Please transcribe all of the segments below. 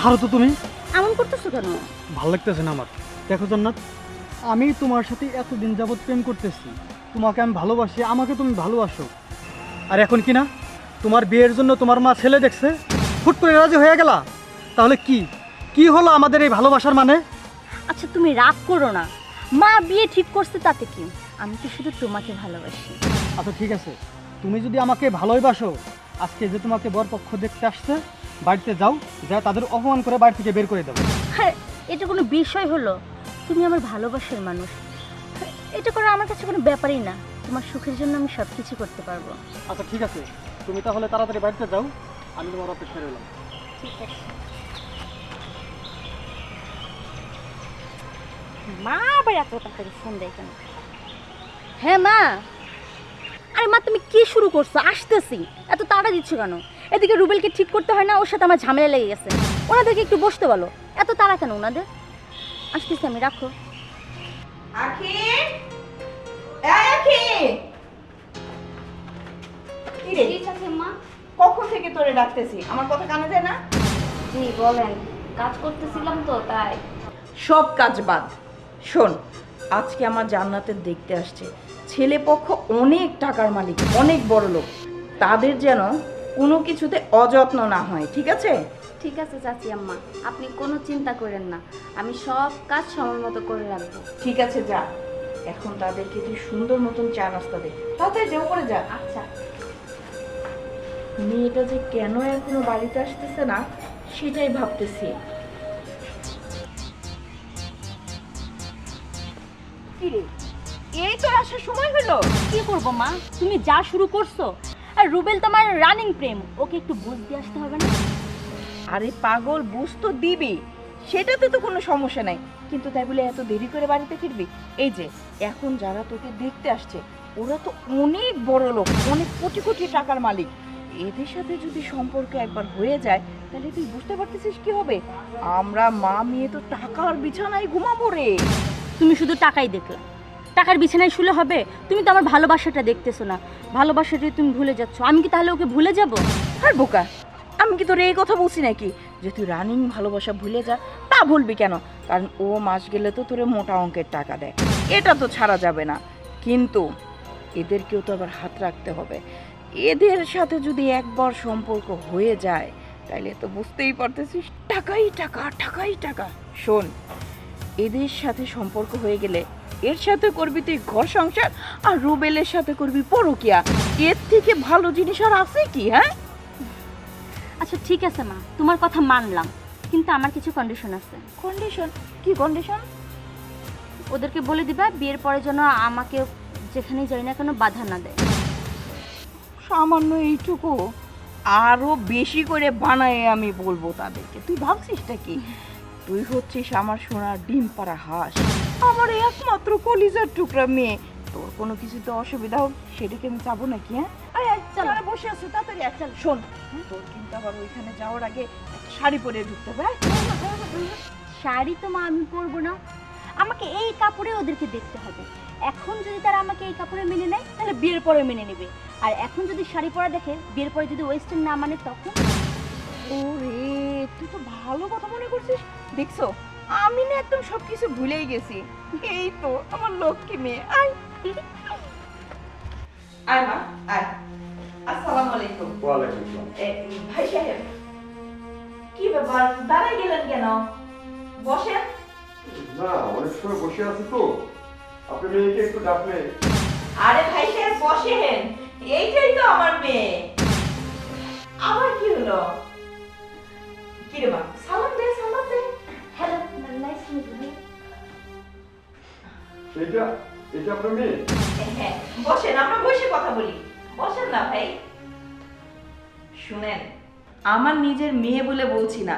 ছাড়ো তো তুমি। এমন করতেছো কেন? ভালো লাগতেছে না আমার। দেখো জান্নাত আমি তোমার সাথে এতদিন যাবৎ প্রেম করতেছি। তোমাকে আমি ভালোবাসি আমাকে তুমি ভালোবাসো। আর এখন কি না? তোমার বিয়ের জন্য তোমার মা ছেলে দেখছে ফুট করে রাজি হয়ে গেলা। তাহলে কি? কি হলো আমাদের এই ভালোবাসার মানে? আচ্ছা তুমি রাগ করো না। মা বিয়ে ঠিক করছে তাতে কি? আমি তো শুধু তোমাকে ভালোবাসি। আচ্ছা ঠিক আছে। তুমি যদি আমাকে ভালোই বাসো আজকে যে তোমাকে বরপক্ষ দেখতে আসছে বাড়িতে যাও যা তাদের অপমান করে বাড়ি থেকে বের করে দেবো। হ্যাঁ এটা কোনো বিষয় হলো। তুমি আমার ভালোবাসার মানুষ। এটা করা আমার কাছে কোনো ব্যাপারই না। তোমার সুখের জন্য আমি সব কিছু করতে পারব। আচ্ছা ঠিক আছে। তুমি তাহলে তাড়াতাড়ি বাড়িতে যাও আমি তোমার অপেক্ষা রইলাম ঠিক আছে মা আবার এত তাড়াতাড়ি ফোন দেয় কেন? হ্যাঁ মা। আরে মা তুমি কি শুরু করছ? আসতেছি। এত তাড়া দিচ্ছ কেন? এদিকে রুবেলকে ঠিক করতে হয় না ওর সাথে আমার ঝামেলা লেগে গেছে। ওনাদেরকে একটু বসতে বলো। এত তাড়া কেন ওনাদের? আসতেছি আমি রাখো। আখি আখি কি রে? কখন থেকে তোরে ডাকতেছি? আমার কথা কানে যায় না? জি বলেন। কাজ করতেছিলাম তো তাই। সব কাজ বাদ। শোন আজকে আমার জান্নাতের দেখতে আসছে। ছেলে পক্ষ অনেক টাকার মালিক অনেক বড় লোক। তাদের যেন কোনো কিছুতে অযত্ন না হয় ঠিক আছে? ঠিক আছে চাচি আম্মা আপনি কোনো চিন্তা করেন না। আমি সব কাজ সময় মতো করে রাখব। ঠিক আছে যা। এখন তাদেরকে তুই সুন্দর মতন চা নাস্তা দে। তাতে যে করে যা। আচ্ছা। মেয়েটা যে কেন এখনও বাড়িতে আসতেছে না সেটাই ভাবতেছি। কিরে এই তো আসার সময় হলো? কি করব মা? তুমি যা শুরু করছ। আর রুবেল তোমার রানিং প্রেম। ওকে একটু বুঝ দিয়ে আসতে হবে না? আরে পাগল, বুঝ তো দিবি। সেটাতে তো কোনো সমস্যা নাই। কিন্তু তাই বলে এত দেরি করে বাড়িতে ফিরবি? এই যে, এখন যারা তোকে দেখতে আসছে, ওরা তো অনেক বড় লোক, অনেক কোটি কোটি টাকার মালিক। এদের সাথে যদি সম্পর্ক একবার হয়ে যায়, তাহলে তুই বুঝতে পারতেছিস কি হবে? আমরা মা মেয়ে তো টাকার বিছানায় ঘুমাবো রে। তুমি শুধু টাকাই দেখলা। টাকার বিছানায় শুলে হবে? তুমি তো আমার ভালোবাসাটা দেখতেছো না। ভালোবাসাটা তুমি ভুলে যাচ্ছ। আমি কি তাহলে ওকে ভুলে যাব? আর বোকা, আমি কি তোর এই কথা বলছি নাকি? যে তুই রানিং ভালোবাসা ভুলে যা, তা ভুলবি কেন? কারণ ও মাস গেলে তো তোরে মোটা অঙ্কের টাকা দেয়। এটা তো ছাড়া যাবে না। কিন্তু এদেরকেও তো আবার হাত রাখতে হবে। এদের সাথে যদি একবার সম্পর্ক হয়ে যায়, তাইলে তো বুঝতেই পারতেছিস, টাকাই টাকা টাকাই টাকা। শোন এদের সাথে সম্পর্ক হয়ে গেলে এর সাথে করবি তুই ঘর সংসার আর রুবেলের সাথে করবি পরকিয়া। এর থেকে ভালো জিনিস আর আছে কি হ্যাঁ? আচ্ছা ঠিক আছে মা তোমার কথা মানলাম কিন্তু আমার কিছু কন্ডিশন আছে। কন্ডিশন কি কন্ডিশন ওদেরকে বলে দিবা বিয়ের পরে যেন আমাকে যেখানেই যাই না কেন বাধা না দেয়। সামান্য এইটুকু। আরও বেশি করে বানায় আমি বলব তাদেরকে। তুই ভাবছিসটা কি? তুই হচ্ছিস আমার সোনার ডিম পাড়া হাঁস। আমার একমাত্র কলিজার টুকরা মেয়ে। তোর কোনো কিছুতে অসুবিধা হোক সেটাকে আমি চাবো নাকি হ্যাঁ? বসে আছো তাড়াতাড়ি চল শোন। তোর কিন্তু আবার ওইখানে যাওয়ার আগে শাড়ি পরে ঢুকতে হবে আয়। শাড়ি তো মা আমি পরবো না। আমাকে এই কাপড়ে ওদেরকে দেখতে হবে। এখন যদি তারা আমাকে এই কাপড়ে মেনে নেয় তাহলে বিয়ের পরে মেনে নেবে। আর এখন যদি শাড়ি পরা দেখে বিয়ের পরে যদি ওয়েস্টার্ন না মানে তখন ওরে তুই তো ভালো কথা মনে করছিস। দেখছ আমি না একদম সবকিছু ভুলেই গেছি। এই তো আমার লক্ষ্মী মেয়ে। আয়। আয় মা আয়। আসসালামু আলাইকুম। আসসালাম ভাই সাহেব কি ব্যাপার? দাঁড়াই গেলেন কেন? বসেন। না অনেক সময় বসে আছি তো। আপনি মেয়েকে একটু ডাকলে আরে ভাই সাহেব বসেন। এইটাই তো আমার মেয়ে। আবার কি হলো? কি রে মা সালাম দে সালাম দে। হ্যালো নাইস টু মিট এটা এটা আপনার মেয়ে? হ্যাঁ বসেন আমরা বসে কথা বলি। বসেন না ভাই। শুনেন আমার নিজের মেয়ে বলে বলছি না।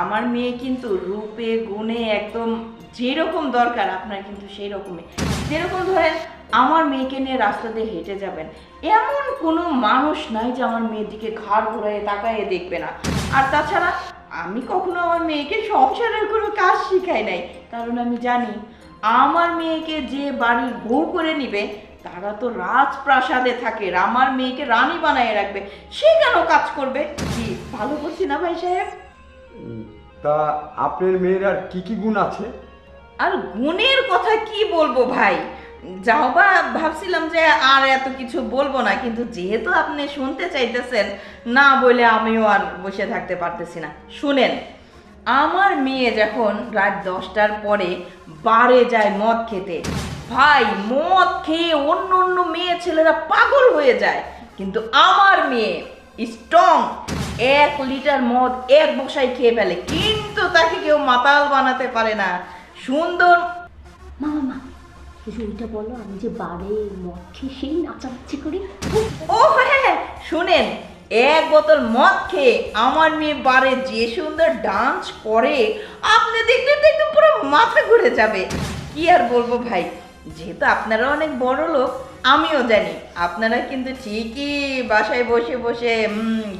আমার মেয়ে কিন্তু রূপে গুণে একদম যেরকম দরকার আপনার কিন্তু সেই রকমই যেরকম ধরেন আমার মেয়েকে নিয়ে রাস্তা দিয়ে হেঁটে যাবেন এমন কোনো মানুষ নাই যে আমার মেয়ের দিকে ঘাড় ঘোরায় তাকাইয়ে দেখবে না। আর তাছাড়া আমি কখনো আমার মেয়েকে সংসারের কোনো কাজ শিখাই নাই। কারণ আমি জানি আমার মেয়েকে যে বাড়ির বউ করে নিবে তারা তো রাজপ্রাসাদে থাকে আমার মেয়েকে রানী বানায় রাখবে। সে কেন কাজ করবে? কি ভালো করছি না ভাই সাহেব? তা আপনার মেয়ের আর কি কি গুণ আছে? আর গুণের কথা কি বলব ভাই? যাও বা ভাবছিলাম যে আর এত কিছু বলব না, কিন্তু যেহেতু আপনি শুনতে চাইতেছেন, না বলে আমিও আর বসে থাকতে পারতেছি না। শুনেন, আমার মেয়ে যখন রাত দশটার পরে বারে যায় মদ খেতে, ভাই মদ খেয়ে অন্য অন্য মেয়ে ছেলেরা পাগল হয়ে যায়। কিন্তু আমার মেয়ে স্ট্রং এক লিটার মদ এক বসায় খেয়ে ফেলে, কিন্তু তাকে কেউ মাতাল বানাতে পারে না। সুন্দর মা মা মা কিছু ওইটা বলো, আমি যে বারে খেয়ে সেই নাচানাচি করি। ও হ্যাঁ শুনেন, এক বোতল মদ খেয়ে আমার মেয়ে বারে যে সুন্দর ডান্স করে, আপনি দেখলে তো পুরো মাথা ঘুরে যাবে। কি আর বলব ভাই, যেহেতু আপনারা অনেক বড় লোক, আমিও জানি, আপনারা কিন্তু ঠিকই বাসায় বসে বসে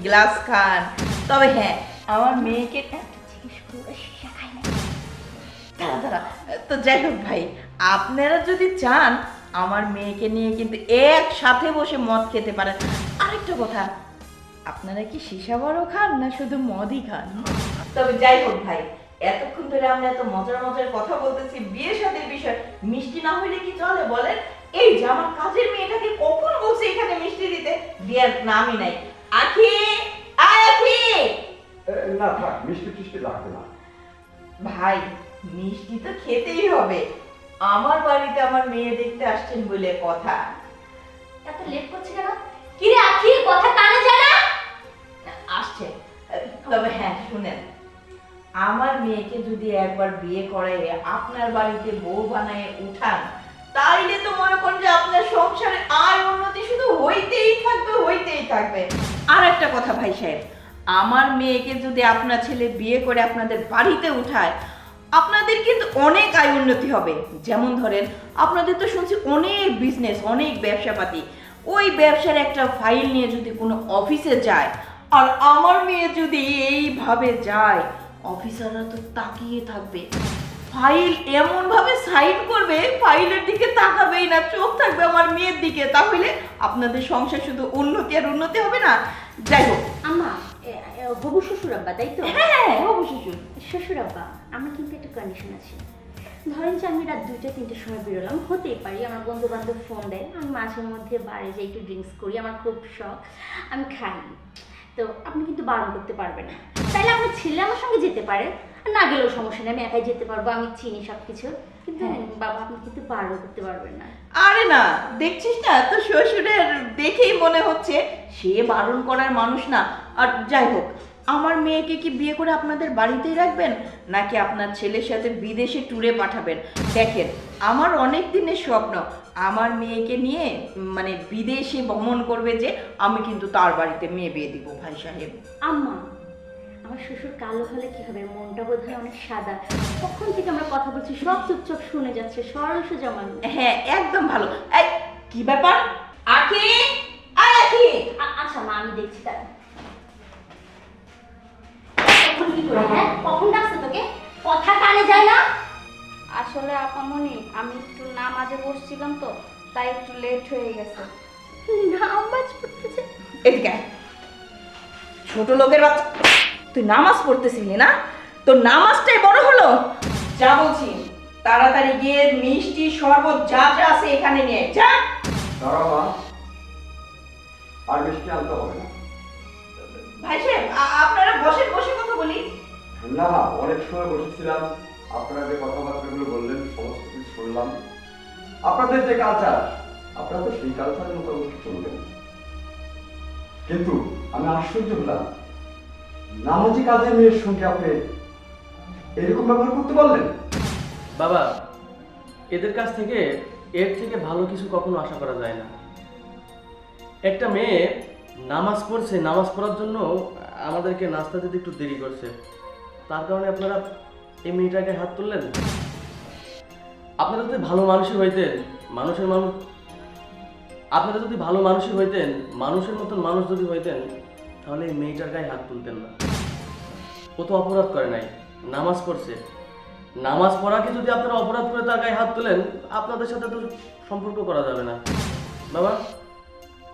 গ্লাস খান। তবে হ্যাঁ আমার মেয়েকে দাঁড়া দাঁড়া, তো যাই হোক ভাই আপনারা যদি চান আমার মেয়েকে নিয়ে কিন্তু একসাথে বসে মদ খেতে পারেন। আরেকটা কথা আপনারা কি সীসা বড় খান না শুধু মদই খান? তবে যাই হোক ভাই এতক্ষণ ধরে আমরা এত মজার মজার কথা বলতেছি বিয়ে সাথের বিষয় মিষ্টি না হইলে কি চলে বলেন? এই যে আমার কাজের মেয়েটাকে কখন বলছে এখানে মিষ্টি দিতে? বিয়ের নামই নাই। আখি আয় আখি! না থাক মিষ্টি টিষ্টি লাগবে না। ভাই মিষ্টি তো খেতেই হবে। আমার বাড়িতে আমার মেয়ে দেখতে আসছেন বলে কথা। এত লেট করছে কেন? কি রে আখি কথা কানে যায় না? আসছে। তবে হ্যাঁ শুনেন। আমার মেয়েকে যদি একবার বিয়ে করে আপনার বাড়িতে বউ বানায় উঠান তাইলে তো মনে করেন যে আপনার সংসারে আয় উন্নতি শুধু হইতেই থাকবে হইতেই থাকবে। আর একটা কথা ভাই সাহেব আমার মেয়েকে যদি আপনার ছেলে বিয়ে করে আপনাদের বাড়িতে উঠায় আপনাদের কিন্তু অনেক আয় উন্নতি হবে। যেমন ধরেন আপনাদের তো শুনছি অনেক বিজনেস অনেক ব্যবসাপাতি। ওই ব্যবসার একটা ফাইল নিয়ে যদি কোনো অফিসে যায় আর আমার মেয়ে যদি এইভাবে যায় অফিসাররা তো তাকিয়ে থাকবে। ফাইল এমনভাবে সাইন করবে ফাইলের দিকে তাকাবেই না চোখ থাকবে আমার মেয়ের দিকে। তাহলে আপনাদের সংসার শুধু উন্নতি আর উন্নতি হবে না। যাই হোক। এ, হবু শ্বশুর আব্বা তাই তো? হ্যাঁ অবশ্যই শ্বশুর আব্বা। আমার কিন্তু একটা কন্ডিশন আছে। ধরেন যে আমি রাত দুইটা তিনটের সময় বেরোলাম হতেই পারি আমার বন্ধু বান্ধব ফোন দেয় আমি মাঝে মধ্যে বাড়ি যাই একটু ড্রিঙ্কস করি আমার খুব শখ আমি খাই। তো আপনি কিন্তু বারণ করতে পারবেন না। তাইলে আপনার ছেলে আমার সঙ্গে যেতে পারে আর না গেলেও সমস্যা নেই আমি একাই যেতে পারব আমি চিনি সব কিছু কিন্তু হ্যাঁ। বাবা আপনি কিন্তু বারণ করতে পারবেন না। আরে না দেখছিস না? তো শ্বশুরের দেখেই মনে হচ্ছে সে বারণ করার মানুষ না। আর যাই হোক আমার মেয়েকে কি বিয়ে করে আপনাদের বাড়িতেই রাখবেন? নাকি আপনার ছেলের সাথে বিদেশে ট্যুরে পাঠাবেন? দেখেন আমার অনেক দিনের স্বপ্ন আমার মেয়েকে নিয়ে মানে বিদেশে ভ্রমণ করবে যে আমি কিন্তু তার বাড়িতে মেয়ে বিয়ে দিব ভাই সাহেব। আম্মা আমার শ্বশুর কালো হলে কি হবে? মনটা বোধ হয় অনেক সাদা। কখন থেকে আমরা কথা বলছি সব চুপচাপ শুনে যাচ্ছে সরল সোজা মানুষ। হ্যাঁ একদম ভালো। এই কি ব্যাপার? আখি? আখি! আচ্ছা মা আমি দেখছি তারা আসলে আমি একটু নামাজে বসছিলাম তো তাই একটু লেট হয়ে গেছে। নামাজ পড়তেছে? এদিকে ছোট লোকের বাচ্চা তুই নামাজ পড়তেছিলি না? তোর নামাজটাই বড় হলো? যা বলছি তাড়াতাড়ি গিয়ে মিষ্টি শরবত যা যা আছে এখানে নিয়ে যা। দাঁড়াও মা আর মিষ্টি আনতে হবে না। ভাই সাহেব আপনারা বসে বসে কথা বলি। না অনেক সময় বসেছিলাম। আপনারা যে কথাবার্তাগুলো বললেন, সমস্ত কিছু শুনলাম। আপনাদের যে কালচার আপনারা তো সেই কালচারের মোটামুটি চলবেন। কিন্তু আমি আশ্চর্য হলাম, নামাজি কাজের মেয়ের সঙ্গে আপনি এরকম ব্যবহার করতে পারলেন? বাবা, এদের কাছ থেকে এর থেকে ভালো কিছু কখনো আশা করা যায় না। একটা মেয়ে নামাজ পড়ছে, নামাজ পড়ার জন্য আমাদেরকে নাস্তা দিতে একটু দেরি করছে। তার কারণে আপনারা এই মেয়েটাকে হাত তুললেন? আপনারা যদি ভালো মানুষই হইতেন, মানুষের মানুষ আপনারা যদি ভালো মানুষই হইতেন, মানুষের মতন মানুষ যদি হইতেন, তাহলে এই মেয়েটার গায়ে হাত তুলতেন না। ও তো অপরাধ করে নাই, নামাজ পড়ছে। নামাজ পড়াকে যদি আপনারা অপরাধ করে তার গায়ে হাত তোলেন, আপনাদের সাথে তো সম্পর্ক করা যাবে না। বাবা,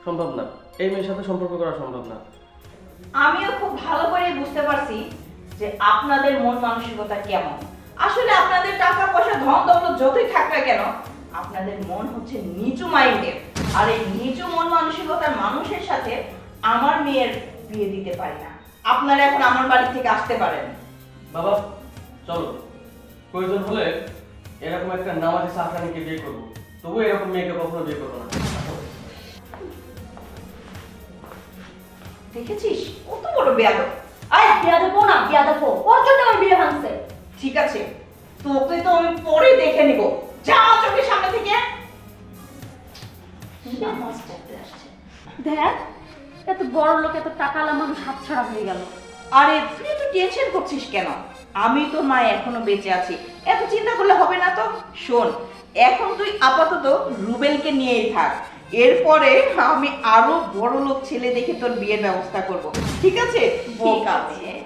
সম্ভব না। এই মেয়ের সাথে সম্পর্ক করা সম্ভব না। আমিও খুব ভালো করে বুঝতে পারছি যে আপনাদের মন মানসিকতা কেমন? আসলে আপনাদের টাকা পয়সা ধন দৌলত যতই থাক না কেন আপনাদের মন হচ্ছে নিচু মাইন্ডের। আর এই নিচু মন মানসিকতার মানুষের সাথে আমার মেয়ের বিয়ে দিতে পারি না। আপনারা এখন আমার বাড়ি থেকে আসতে পারেন। বাবা চলো। প্রয়োজন হলে এরকম একটা নামাজি সাফরানিকে বিয়ে করব। তবু এরকম মেয়েকে কখনো বিয়ে করব না। দেখেছিস? কত বড় বেয়াদব। বিয়া দেবো না বিয়া দেবো। ওর জন্য আমার বিয়ে ভাঙছে। ঠিক আছে তোকে তো আমি পরে দেখে নিব। যা চোখের সামনে থেকে। নামাজ পড়তে আসছে? দেখ এত বড় লোক এত টাকালা মানুষ হাতছাড়া হয়ে গেল। আরে তুই তো টেনশন করছিস কেন? আমি তো মা এখনও বেঁচে আছি। এত চিন্তা করলে হবে না তো? শোন এখন তুই আপাতত রুবেলকে নিয়েই থাক। এরপরে আমি আরও বড় লোক ছেলে দেখে তোর বিয়ের ব্যবস্থা করব। ঠিক আছে? ঠিক আছে।